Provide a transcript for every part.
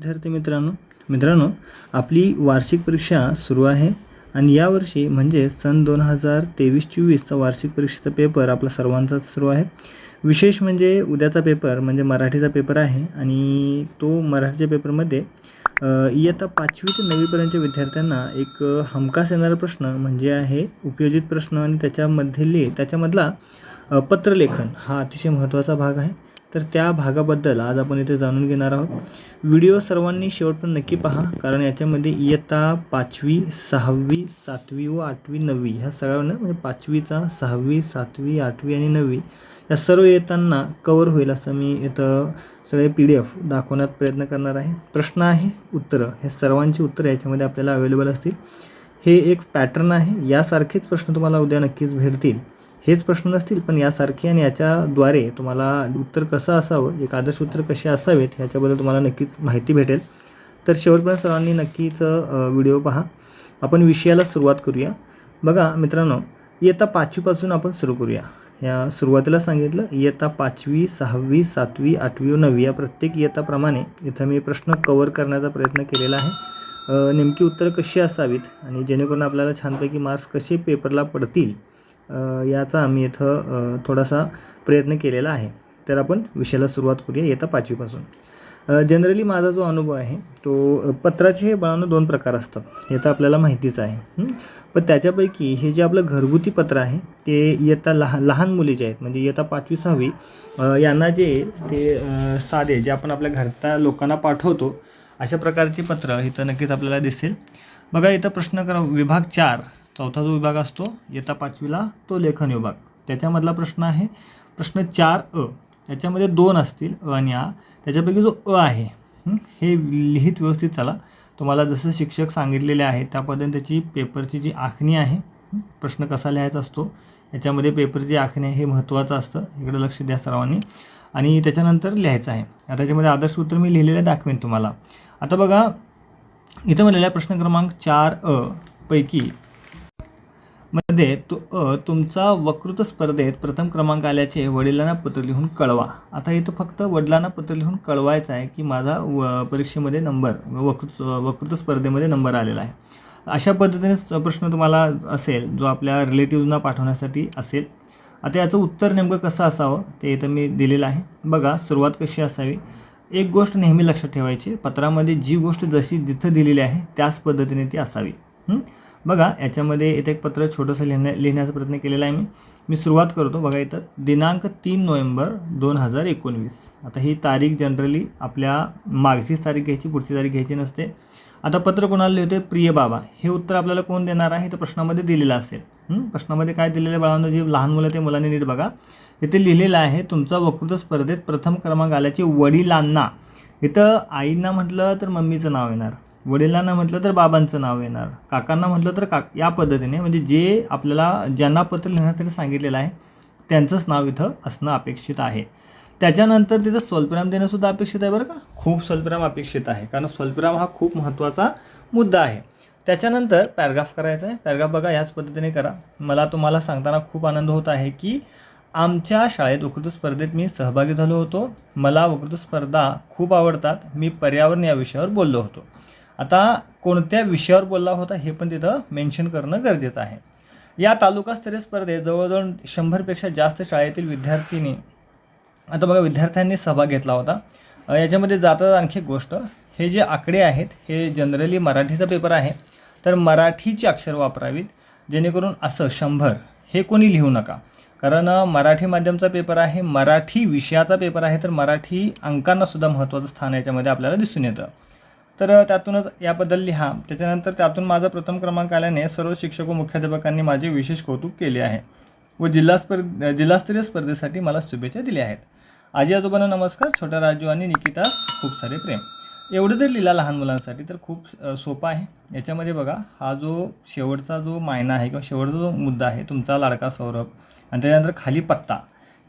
विद्यार्थी मित्रांनो मित्रांनो आपली वार्षिक परीक्षा सुरू आहे आणि यावर्षी म्हणजे सन दोन हजार तेवीस चोवीसचा वार्षिक परीक्षेचा पेपर आपला सर्वांचाच सुरू आहे. विशेष म्हणजे उद्याचा पेपर म्हणजे मराठीचा पेपर आहे आणि तो मराठीच्या पेपरमध्ये इयत्ता पाचवी ते नववीपर्यंतच्या विद्यार्थ्यांना एक हमखास येणारा प्रश्न म्हणजे आहे उपयोजित प्रश्न आणि त्याच्यामधले त्याच्यामधला पत्रलेखन हा अतिशय महत्त्वाचा भाग आहे. तर त्या भागाबद्दल आज आपण इथे जाणून घेणार आहोत. व्हिडिओ सर्वांनी शेवटपर्यंत नक्की पहा कारण याच्यामध्ये इयत्ता पाचवी सहावी सातवी व आठवी नववी ह्या सगळ्यांना म्हणजे पाचवीचा सहावी सातवी आठवी आणि नववी या सर्व येताना कवर होईल असं मी इथं सगळे पी डी एफ दाखवण्यात प्रयत्न करणार आहे. प्रश्न आहे उत्तरं. हे सर्वांची उत्तरं याच्यामध्ये आपल्याला अवेलेबल असतील. हे एक पॅटर्न आहे. यासारखेच प्रश्न तुम्हाला उद्या नक्कीच भेटतील. हेच प्रश्न नसतील पण यासारखे आणि याच्याद्वारे तुम्हाला उत्तर कसं असावं एक आदर्श उत्तर कसे असावेत ह्याच्याबद्दल तुम्हाला नक्कीच माहिती भेटेल. तर शेवटपर्यंत सर्वांनी नक्कीच व्हिडिओ पहा. आपण विषयाला सुरुवात करूया. बघा मित्रांनो इयत्ता पाचवीपासून आपण सुरू करूया. या सुरुवातीला सांगितलं इयत्ता पाचवी सहावी सातवी आठवी नववी या प्रत्येक इयत्ताप्रमाणे इथं मी प्रश्न कवर करण्याचा प्रयत्न केलेला आहे. नेमकी उत्तरं कशी असावीत? आणि जेणेकरून आपल्याला छानपैकी मार्क्स कसे पेपरला पडतील? याचा आम्ही इथं थोडासा प्रयत्न केलेला आहे. तर आपण विषयाला सुरुवात करूया येत्या पाचवीपासून. जनरली माझा जो अनुभव आहे तो पत्राचे हे बाळांनो दोन प्रकार असतात. हे तर आपल्याला माहितीच आहे. पण त्याच्यापैकी हे जे आपलं घरगुती पत्र आहे ते इयत्ता लहान लहान मुलीचे आहेत. म्हणजे इयत्ता पाचवी सहावी यांना जे ते साधे जे आपण आपल्या घरच्या लोकांना पाठवतो अशा प्रकारची पत्र इथं नक्कीच आपल्याला दिसेल. बघा इथं प्रश्न करा विभाग चार. चौथा जो विभाग असतो इयत्ता पाचवीला तो लेखन विभाग. त्याच्यामधला प्रश्न आहे प्रश्न चार अ. याच्यामध्ये दोन असतील अ आणि आ. त्याच्यापैकी जो अ आहे हे लिहित व्यवस्थित चला. तुम्हाला जसं शिक्षक सांगितलेले आहे त्या पद्धतीने त्याची पेपरची जी आखणी आहे प्रश्न कसा लिहायचा असतो याच्यामध्ये पेपरची आखणी आहे हे महत्त्वाचं असतं. इकडे लक्ष द्या सर्वांनी. आणि त्याच्यानंतर लिहायचं आहे. आता त्याच्यामध्ये आदर्श उत्तर मी लिहिलेलं दाखवेन तुम्हाला. आता बघा इथं म्हणलेला प्रश्न क्रमांक चार अ पैकी मध्ये तु तुमचा वक्तृत्व स्पर्धेत प्रथम क्रमांक आल्याचे वडिलांना पत्र लिहून कळवा. आता इथं फक्त वडिलांना पत्र लिहून कळवायचं आहे की माझा व परीक्षेमध्ये नंबर वकृत वक्तृत्व स्पर्धेमध्ये नंबर आलेला आहे. अशा पद्धतीने प्रश्न तुम्हाला असेल जो आपल्या रिलेटिव्जना पाठवण्यासाठी असेल आता याचं उत्तर नेमकं कसं असावं ते इथं मी दिलेलं आहे. बघा सुरुवात कशी असावी? एक गोष्ट नेहमी लक्षात ठेवायची पत्रामध्ये जी गोष्ट जशी जिथं दिलेली आहे त्याच पद्धतीने ती असावी. हं? बघा याच्यामध्ये इथे एक पत्र छोटंसं लिहिण्या लिहिण्याचा प्रयत्न केलेला आहे मी. मी सुरुवात करतो. बघा इथं दिनांक तीन नोव्हेंबर दोन हजार एकोणवीस. आता ही तारीख जनरली आपल्या मागचीच तारीख घ्यायची पुढची तारीख घ्यायची नसते. आता पत्र कोणाला लिहिते प्रिय बाबा. हे उत्तर आपल्याला कोण देणार आहे? तर प्रश्नामध्ये दिलेलं असेल. प्रश्नामध्ये काय दिलेलं आहे बाळांनो? जे लहान मुलं ते मुलांनी नीट बघा. इथे लिहिलेलं आहे तुमचा वक्तृत्व स्पर्धेत प्रथम क्रमांक आल्याचे वडिलांना. इथं आईंना म्हटलं तर मम्मीचं नाव येणार. वडिलांना म्हटलं तर बाबांचं नाव येणार काकांना म्हटलं तर काक या पद्धतीने म्हणजे जे आपल्याला ज्यांना पत्र लिहिण्यासाठी सांगितलेलं आहे त्यांचंच नाव इथं असणं अपेक्षित आहे. त्याच्यानंतर तिथं स्वल्पविराम देणंसुद्धा अपेक्षित आहे बरं का? खूप स्वल्पविराम अपेक्षित आहे कारण स्वल्पविराम हा खूप महत्त्वाचा मुद्दा आहे. त्याच्यानंतर पॅराग्राफ करायचा आहे. पॅराग्राफ बघा याच पद्धतीने करा. मला तुम्हाला सांगताना खूप आनंद होत आहे की आमच्या शाळेत वकृत स्पर्धेत मी सहभागी झालो होतो. मला वकृत स्पर्धा खूप आवडतात. मी पर्यावरण या विषयावर बोललो होतो. आता कोणत्या विषयावर बोलला होता हे पण तिथं मेन्शन करणं गरजेचं आहे. या तालुकास्तरीय स्पर्धेत जवळजवळ शंभरपेक्षा जास्त शाळेतील विद्यार्थिनी आता बघा विद्यार्थ्यांनी सहभाग घेतला होता. याच्यामध्ये जातात आणखी एक गोष्ट. हे जे आकडे आहेत हे जनरली मराठीचा पेपर आहे. तर मराठीची अक्षर वापरावीत जेणेकरून असं शंभर हे कोणी लिहू नका. कारण मराठी माध्यमचा पेपर आहे मराठी विषयाचा पेपर आहे तर मराठी अंकांनासुद्धा महत्त्वाचं स्थान याच्यामध्ये आपल्याला दिसून येतं. तर त्यातूनच याबद्दल लिहा. त्याच्यानंतर त्यातून माझा प्रथम क्रमांक आल्याने सर्व शिक्षक व मुख्याध्यापकांनी माझे विशेष कौतुक केले आहे व जिल्हा स्पर्ध जिल्हास्तरीय स्पर्धेसाठी मला शुभेच्छा दिल्या आहेत. आजी आजोबांना नमस्कार. छोटा राजू आणि निकिता खूप सारे प्रेम. एवढं जर लिहिला लहान मुलांसाठी तर खूप सोपं सोपा आहे. याच्यामध्ये बघा हा जो शेवटचा जो मायना आहे किंवा शेवटचा जो मुद्दा आहे तुमचा लाडका सौरभ आणि त्याच्यानंतर खाली पत्ता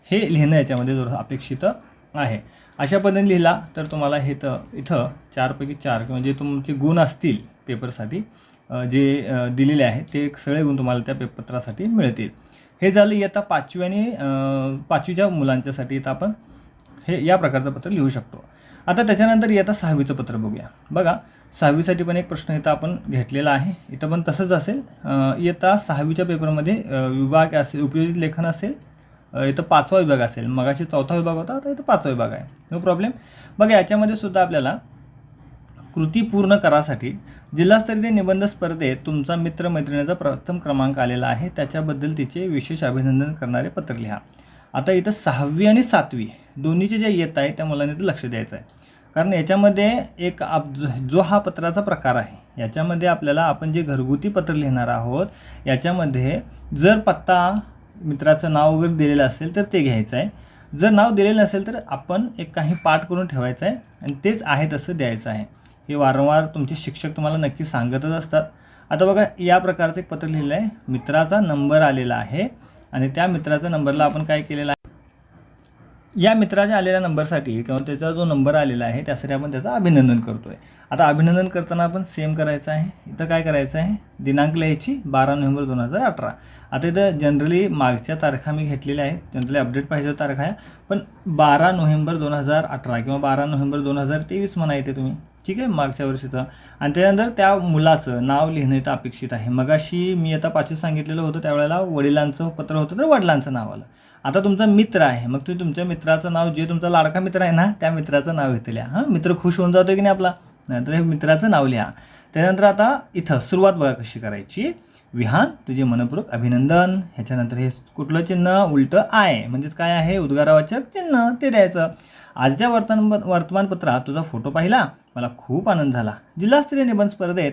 हे लिहिणं याच्यामध्ये जर अपेक्षित आहे. अशा पद्धतीने लिहिला तर तुम्हाला हे तर इथं चारपैकी चार किंवा जे तुमचे गुण असतील पेपरसाठी जे दिलेले आहे ते सगळे गुण तुम्हाला त्या पेपत्रासाठी मिळतील. हे झालं इयत्ता पाचवी आणि पाचवीच्या मुलांच्यासाठी इथं आपण हे या प्रकारचं पत्र लिहू शकतो. आता त्याच्यानंतर इयत्ता सहावीचं पत्र बघूया. बघा सहावीसाठी पण एक प्रश्न इथं आपण घेतलेला आहे. इथं पण तसंच असेल. इयत्ता सहावीच्या पेपरमध्ये विभाग असेल उपयोजित लेखन असेल इथं पाचवा विभाग असेल. मगाशी चौथा विभाग होता आता इथं पाचवा विभाग आहे. नो प्रॉब्लेम बघा याच्यामध्ये सुद्धा आपल्याला कृती पूर्ण करासाठी जिल्हास्तरीय निबंध स्पर्धेत तुमचा मित्र मैत्रिणीचा प्रथम क्रमांक आलेला आहे. त्याच्याबद्दल तिचे विशेष अभिनंदन करणारे पत्र लिहा. आता इथं सहावी आणि सातवी दोन्हीचे जे येत आहे त्या मुलांनी ते लक्ष द्यायचं आहे. कारण याच्यामध्ये एक आप जो हा पत्राचा प्रकार आहे याच्यामध्ये आपल्याला आपण जे घरगुती पत्र लिहिणार आहोत याच्यामध्ये जर पत्ता मित्राचं नाव वगैरे दिलेलं असेल तर ते घ्यायचं आहे. जर नाव दिलेलं नसेल तर आपण एक काही पाठ करून ठेवायचं आहे आणि तेच आहे तसं द्यायचं आहे. हे वारंवार तुमचे शिक्षक तुम्हाला नक्की सांगतच असतात. आता बघा या प्रकारचं एक पत्र लिहिलं आहे मित्राचा नंबर आलेला आहे आणि त्या मित्राच्या नंबरला आपण काय केलेलं आहे? या मित्राच्या आलेल्या नंबरसाठी किंवा त्याचा जो नंबर आलेला आहे त्यासाठी आपण त्याचं अभिनंदन करतो आहे आता अभिनंदन करताना आपण सेम करायचं आहे. इथं काय करायचं आहे? दिनांक लिहायची बारा नोव्हेंबर दोन हजार अठरा. आता इथं जनरली मागच्या तारखा मी घेतलेल्या आहेत. जनरली अपडेट पाहिजे तारखा आहे पण बारा नोव्हेंबर दोन हजार अठरा किंवा बारा नोव्हेंबर दोन हजार तेवीस म्हणा येते तुम्ही. ठीक आहे? मागच्या वर्षीचं. आणि त्यानंतर त्या मुलाचं नाव लिहिणं इथं अपेक्षित आहे. मगाशी मी आता पाचवी सांगितलेलं होतं त्यावेळेला वडिलांचं पत्र होतं तर वडिलांचं नाव आलं. आता तुमचा मित्र आहे मग तुम्ही तुमच्या मित्राचं नाव जे तुमचा लाडका मित्र आहे ना त्या मित्राचं नाव इथं लिहा. हां? मित्र खुश होऊन जातो की नाही आपला? नंतर हे मित्राचं नाव लिहा. त्यानंतर आता इथं सुरुवात बघा कशी करायची. विहान तुझे मनपूर्वक अभिनंदन. ह्याच्यानंतर हे कुठलं चिन्ह? उलटं आहे म्हणजेच काय आहे? उद्गारावाचक चिन्ह. ते द्यायचं. आजच्या वर्तमान वर्तमानपत्रात तुझा फोटो पाहिला. मला खूप आनंद झाला. जिल्हास्तरीय निबंध स्पर्धेत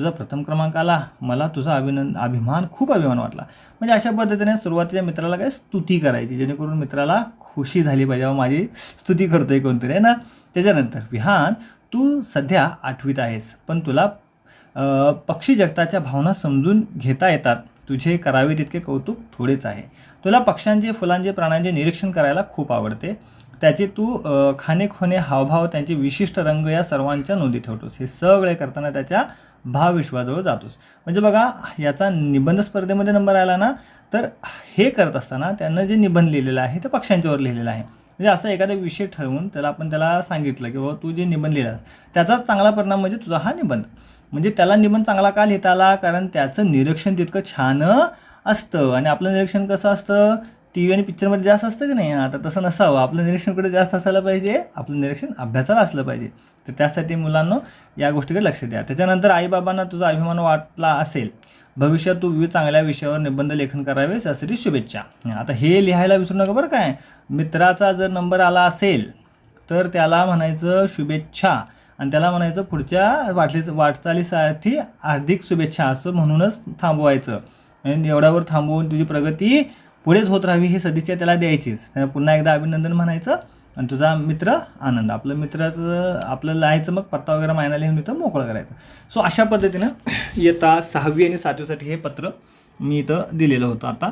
तुझा प्रथम क्रमांक आला. मला तुझा अभिनंद अभिमान खूप अभिमान वाटला. म्हणजे अशा पद्धतीने सुरुवातीच्या मित्राला काय स्तुती करायची जेणेकरून मित्राला खुशी झाली पाहिजे. व माझी स्तुती करतोय कोणतरी आहे ना? त्याच्यानंतर विहान तू सध्या आठवीत आहेस पण तुला पक्षी जगताच्या भावना समजून घेता येतात. तुझे करावे तितके कौतुक थोडेच आहे. तुला पक्ष्यांचे फुलांचे प्राण्यांचे निरीक्षण करायला खूप आवडते. त्याचे तू अ, खाणेखोणे हावभाव त्यांचे विशिष्ट रंग या सर्वांच्या नोंदी ठेवतोस. हे सगळे करताना त्याच्या भावविश्वाजवळ जातोस. म्हणजे बघा याचा निबंध स्पर्धेमध्ये नंबर आला ना तर हे करत असताना त्यानं जे निबंध लिहिलेलं आहे ते पक्ष्यांच्यावर लिहिलेलं आहे. म्हणजे असं एखादा विषय ठरवून त्याला आपण त्याला सांगितलं की बाबा तू जे निबंध लिहिला त्याचा चांगला परिणाम म्हणजे तुझा हा निबंध. म्हणजे त्याला निबंध चांगला का लिहिता आला? कारण त्याचं निरीक्षण तितकं छान असतं. आणि आपलं निरीक्षण कसं असतं? टी व्ही आणि पिक्चरमध्ये जास्त असतं की नाही? आता तसं नसावं. आपलं निरीक्षण कुठे जास्त असायला पाहिजे? आपलं निरीक्षण अभ्यासाला असलं पाहिजे. तर त्यासाठी मुलांना या गोष्टीकडे लक्ष द्या. त्याच्यानंतर आईबाबांना तुझा अभिमान वाटला असेल भविष्यात तू विविध चांगल्या विषयावर निबंध लेखन करावेस यासाठी शुभेच्छा. आता हे लिहायला विसरू नका बरं काय? मित्राचा जर नंबर आला असेल तर त्याला म्हणायचं शुभेच्छा आणि त्याला म्हणायचं पुढच्या वाटली वाटचालीसाठी हार्दिक शुभेच्छा. असं म्हणूनच थांबवायचं. आणि एवढ्यावर थांबवून तुझी प्रगती पुढेच होत राहावी ही सदिच्छा त्याला द्यायचीच. पुन्हा एकदा अभिनंदन म्हणायचं. आणि तुझा मित्र आनंद. आपलं मित्राचं आपलं लिहायचं मग पत्ता वगैरे मायना लिहून इथं मोकळं करायचं. सो अशा पद्धतीनं इयत्ता सहावी आणि सातवीसाठी हे पत्र मी इथं दिलेलं होतं आता.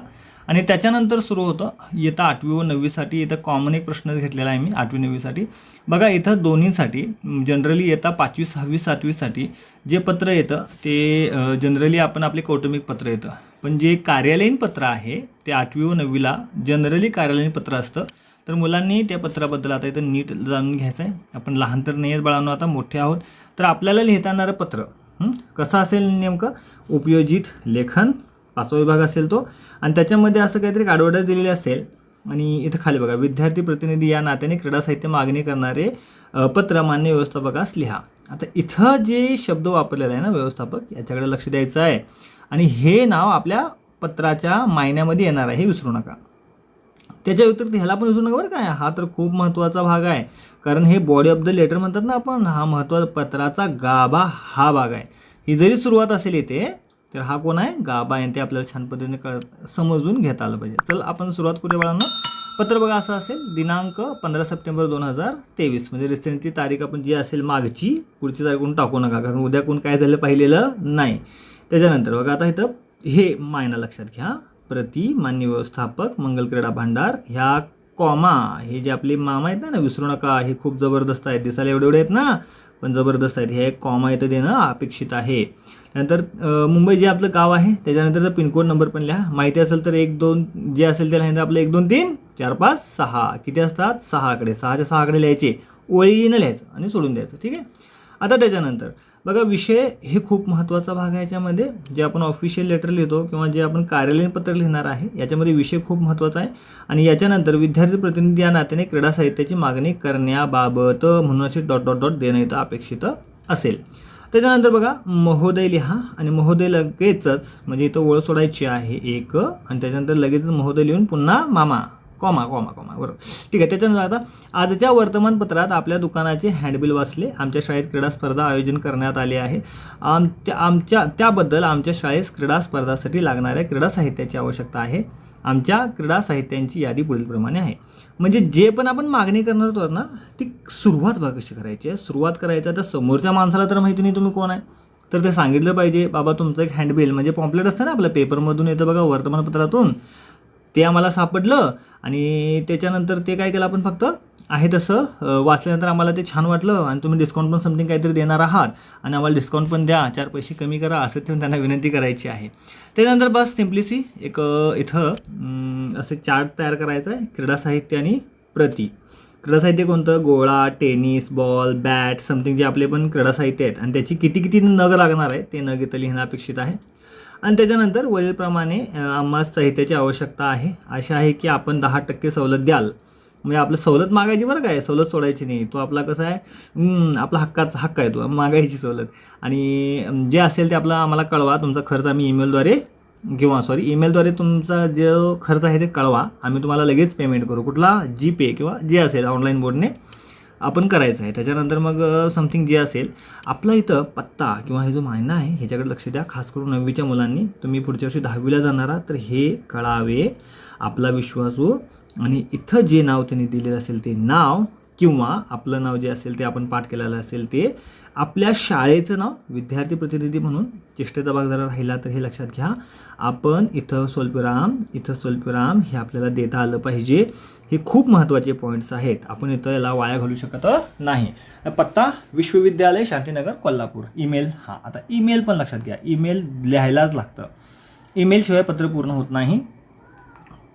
आणि त्याच्यानंतर सुरू होतं इयत्ता आठवी व नववीसाठी. इथं कॉमन एक प्रश्न घेतलेला आहे मी आठवी नववीसाठी. बघा इथं दोन्हीसाठी जनरली इयत्ता पाचवी सहावी सातवीसाठी जे पत्र येतं ते जनरली आपण आपले कौटुंबिक पत्र येतं. पण जे कार्यालयीन पत्र आहे ते आठवी व नववीला जनरली कार्यालयीन पत्र असतं. तर मुलांनी त्या पत्राबद्दल आता इथं नीट जाणून घ्यायचं आहे. आपण लहान तर नाही आहेत बाळांनो आता मोठे आहोत. तर आपल्याला लिहिता येणारं पत्र कसं असेल नेमकं? उपयोजित लेखन पाचवा विभाग असेल तो. आणि त्याच्यामध्ये असं काहीतरी ॲडव्हर्टाईज दिलेली असेल. आणि इथं खाली बघा विद्यार्थी प्रतिनिधी या नात्याने क्रीडा साहित्य मागणी करणारे पत्र मान्य व्यवस्थापकास लिहा. आता इथं जे शब्द वापरलेला आहे ना व्यवस्थापक याच्याकडे लक्ष द्यायचं आहे. आणि हे नाव आपल्या पत्राच्या मायन्यामध्ये येणार आहे हे विसरू नका. त्याच्या व्यतिरिक्त ह्याला पण विसरू नका बरं काय हा तर खूप महत्त्वाचा भाग आहे. कारण हे बॉडी ऑफ द लेटर म्हणतात ना आपण हा महत्त्वाचा पत्राचा गाभा हा भाग आहे. ही जरी सुरुवात असेल इथे तर हा कोण आहे? गाभा आहे. आणि ते आपल्याला छान पद्धतीने कळ समजून घेता आलं पाहिजे. चल आपण सुरुवात करूया बाळांना. पत्र बघा असं असेल दिनांक पंधरा सप्टेंबर दोन हजार तेवीस. म्हणजे रिसेंटची तारीख आपण जी असेल मागची पुढची तारीख कोण टाकू नका कारण उद्या कोण काय झालं पाहिलेलं नाही. त्याच्यानंतर बघा आता इथं हे मायना लक्षात घ्या. प्रति मान्य व्यवस्थापक मंगल क्रीडा भांडार ह्या कॉमा हे जे आपले मामा आहेत ना विसरू नका हे खूप जबरदस्त आहेत दिसायला एवढे एवढे आहेत ना पण जबरदस्त आहेत हे एक कॉमा इथं देणं अपेक्षित आहे. त्यानंतर मुंबई जे आपलं गाव आहे त्याच्यानंतर पिनकोड नंबर पण लिहा. माहिती असेल तर एक दोन जे असेल त्याला आपलं एक दोन तीन चार पाच सहा. किती असतात? सहा आकडे सहाच्या सहाकडे लिहायचे. ओळीनं लिहायचं आणि सोडून द्यायचं. ठीक आहे? आता त्याच्यानंतर. बघा विषय हे खूप महत्त्वाचा भाग आहे याच्यामध्ये. जे आपण ऑफिशियल लेटर लिहितो किंवा जे आपण कार्यालयीन पत्र लिहिणार आहे याच्यामध्ये विषय खूप महत्त्वाचा आहे. आणि याच्यानंतर विद्यार्थी प्रतिनिधी या नात्याने क्रीडा साहित्याची मागणी करण्याबाबत म्हणून असे डॉट डॉट डॉट देणं इथं अपेक्षित असेल. त्याच्यानंतर बघा महोदय लिहा आणि महोदय लगेचच म्हणजे इथं ओळ सोडायची आहे एक आणि त्याच्यानंतर लगेचच महोदय लिहून पुन्हा मामा. कॉमा कॉमा कॉमा बरोबर. ठीक आहे त्याच्यानंतर आता आजच्या वर्तमानपत्रात आपल्या दुकानाचे हँडबिल वाचले. आमच्या शाळेत क्रीडा स्पर्धा आयोजन करण्यात आले आहे. आमच्या आमच्या त्याबद्दल आमच्या शाळेस क्रीडा स्पर्धासाठी लागणाऱ्या क्रीडा साहित्याची आवश्यकता आहे. आमच्या क्रीडा साहित्यांची यादी पुढीलप्रमाणे आहे. म्हणजे जे पण आपण मागणी करणार होतो ना ती सुरुवात बघा कशी करायची आहे. सुरुवात करायचं तर समोरच्या माणसाला तर माहिती नाही तुम्ही कोण आहे. तर ते सांगितलं पाहिजे बाबा तुमचं एक हँडबिल म्हणजे पॉम्पलेट असतं ना आपल्या पेपरमधून येतं बघा वर्तमानपत्रातून. ते आम्हाला सापडलं आणि त्याच्यानंतर ते काय केलं आपण फक्त आहे तसं वाचल्यानंतर आम्हाला ते छान वाटलं आणि तुम्ही डिस्काउंट पण समथिंग काहीतरी देणार आहात आणि आम्हाला डिस्काउंट पण द्या चार पैसे कमी करा असं ते त्यांना विनंती करायची आहे. त्याच्यानंतर बस सिम्प्लिसी एक इथं असे असं चार्ट तयार करायचा आहे क्रीडा साहित्य आणि प्रती. क्रीडा साहित्य कोणतं? गोळा टेनिस बॉल बॅट समथिंग जे आपले पण क्रीडा साहित्य आहेत. आणि त्याची किती किती नग लागणार आहे ते नग इथं लिहिणं अपेक्षित आहे. आणि त्याच्यानंतर वरीलप्रमाणे आम्हाला साहित्याची आवश्यकता आहे. अशा आहे की आपण दहा टक्के सवलत द्याल. म्हणजे आपलं सवलत मागायची बरं काय? सवलत सोडायची नाही. तो आपला कसा आहे? आपला हक्काचा हक्क आहे तो. मागायची सवलत. आणि जे असेल ते आपला आम्हाला कळवा. तुमचा खर्च आम्ही ईमेलद्वारे किंवा सॉरी ईमेलद्वारे तुमचा जो खर्च आहे ते कळवा. आम्ही तुम्हाला लगेच पेमेंट करू. कुठला? जी पे किंवा जे असेल ऑनलाईन बोर्डने आपण करायचं आहे. त्याच्यानंतर मग समथिंग जे असेल आपला इथं पत्ता किंवा हे जो मायना आहे ह्याच्याकडे लक्ष द्या. खास करून नववीच्या मुलांनी. तुम्ही पुढच्या वर्षी दहावीला जाणार तर हे कळावे आपला विश्वासू आणि इथं जे नाव त्यांनी दिलेलं असेल ते नाव किंवा आपलं नाव जे असेल ते आपण पाठ केलेलं असेल ते आपल्या शाळेचं नाव विद्यार्थी प्रतिनिधी म्हणून चेष्टेचा भाग जरा राहिला तर हे लक्षात घ्या. आपण इथं स्वल्पविराम इथं स्वल्पविराम हे आपल्याला देता आलं पाहिजे. हे खूप महत्त्वाचे पॉईंट्स आहेत. आपण इथं याला वाया घालू शकत नाही. पत्ता विश्वविद्यालय शांतीनगर कोल्हापूर. ईमेल हां. आता ईमेल पण लक्षात घ्या. ईमेल लिहायलाच लागतं. ईमेलशिवाय पत्र पूर्ण होत नाही.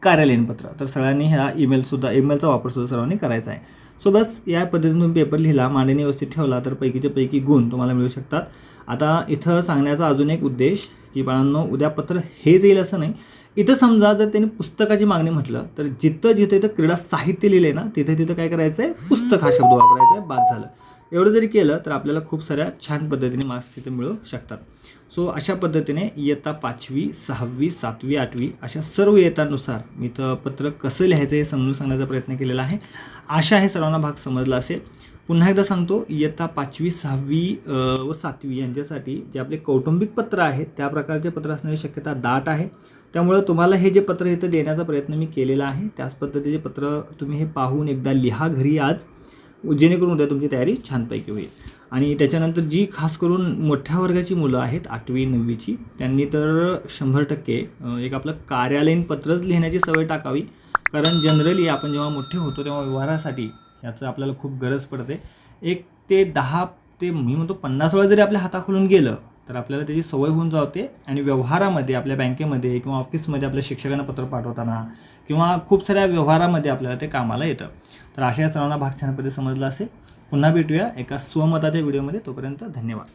कार्यालयीन पत्र. तर सगळ्यांनी ह्या ईमेलसुद्धा ईमेलचा वापरसुद्धा सर्वांनी करायचा आहे. सो बस या पद्धतीने तुम्ही पेपर लिहिला मांडणी व्यवस्थित ठेवला तर पैकीच्या पैकी गुण तुम्हाला मिळू शकतात. आता इथं सांगण्याचा अजून एक उद्देश की बाळांनो उद्या पत्र हेच येईल असं नाही. इथं समजा जर त्यांनी पुस्तकाची मागणी म्हटलं तर जिथं जिथं इथं क्रीडा साहित्य लिहिले ना तिथं तिथं काय करायचं आहे पुस्तक हा शब्द वापरायचा आहे बाद झालं. एवढं जरी केलं तर आपल्याला खूप साऱ्या छान पद्धतीने मार्क्स तिथे मिळू शकतात. सो अशा पद्धतीने इयत्ता पाचवी सहावी सातवी आठवी अशा सर्व इयत्तांनुसार मी इथं पत्र कसं लिहायचं हे समजून सांगण्याचा प्रयत्न केलेला आहे. आशा आहे सर्वांना भाग समजला असेल. पुन्हा एकदा सांगतो इयत्ता पाचवी सहावी व सातवी यांच्यासाठी जे आपले कौटुंबिक पत्र आहेत त्या प्रकारचे पत्र असण्याची शक्यता दाट आहे. त्यामुळं तुम्हाला हे जे पत्र इथं देण्याचा प्रयत्न मी केलेला आहे त्याच पद्धतीचे पत्र तुम्ही हे पाहून एकदा लिहा घरी आज. जेणेकरून उद्या तुमची तयारी छानपैकी होईल. आणि त्याच्यानंतर जी खास करून मोठ्या वर्गाची मुलं आहेत आठवी नववीची त्यांनी तर शंभर टक्के एक आपलं कार्यालयीन पत्रच लिहिण्याची सवय टाकावी. कारण जनरली आपण जेव्हा मोठे होतो तेव्हा व्यवहारासाठी याचं आपल्याला खूप गरज पडते. एक ते दहा ते मी म्हणतो पन्नास वेळा जरी आपल्या हाताखालून गेलं तर आपल्याला त्याची सवय होऊन जाते आणि व्यवहारामध्ये आपल्या बँकेमध्ये किंवा ऑफिसमध्ये आपल्या शिक्षकांना पत्र पाठवताना किंवा खूप साऱ्या व्यवहारामध्ये आपल्याला ते कामाला येतं. तर अशा सर्वांना भाग छानपणे समजला असेल. पुन्हा भेटूया एका स्वमताच्या व्हिडिओमध्ये. तोपर्यंत धन्यवाद.